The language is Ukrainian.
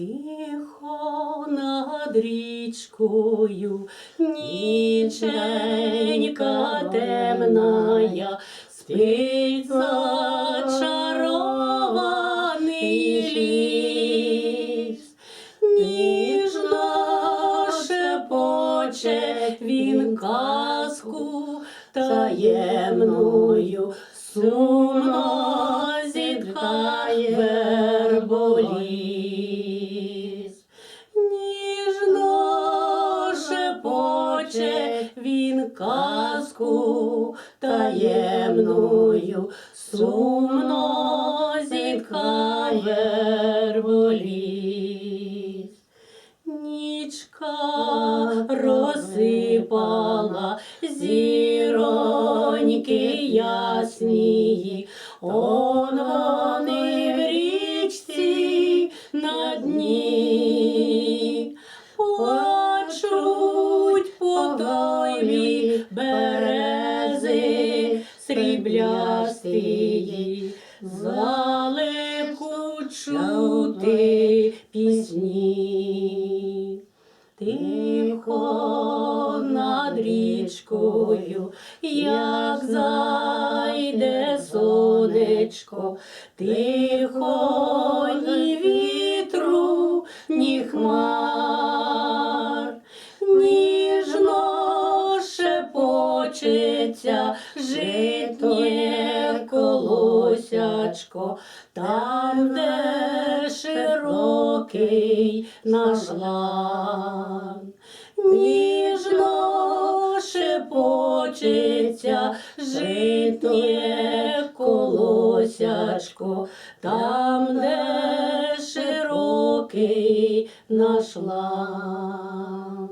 Тихо над річкою, ніченька темная, спить зачарований ліс. Ніжно шепоче він казку таємною, сумно зітхає верболіс. Шепоче він казку таємною, сумно зітхає верболіс. Нічка розсипала зіроньки ясні, он вони берези сріблястії, заливку чути пісні. Тихо над річкою, як зайде сонечко, тихо ні вітру, ні хмар, шепочеться житнє колосячко, там, де широкий наш лан. Ніжно шепочеться житнє колосячко, там, де широкий наш лан.